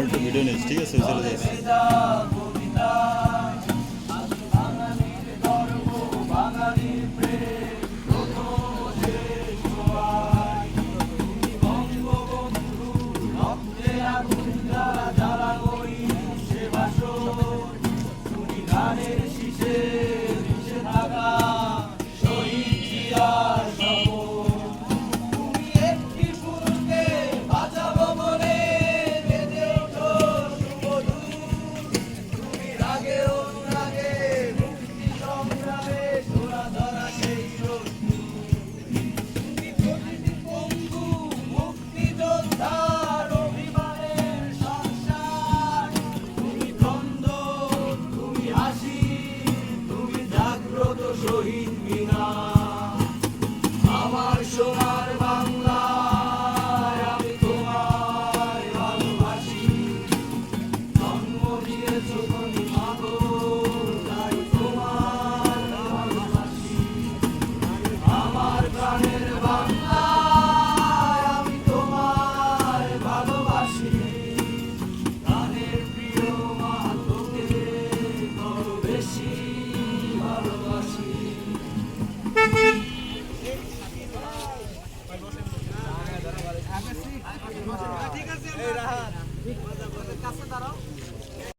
আমার একটু ভিডিও নিস ঠিক আছে চলে যাস যারা গরিব সে বাসর শুনি Elohim.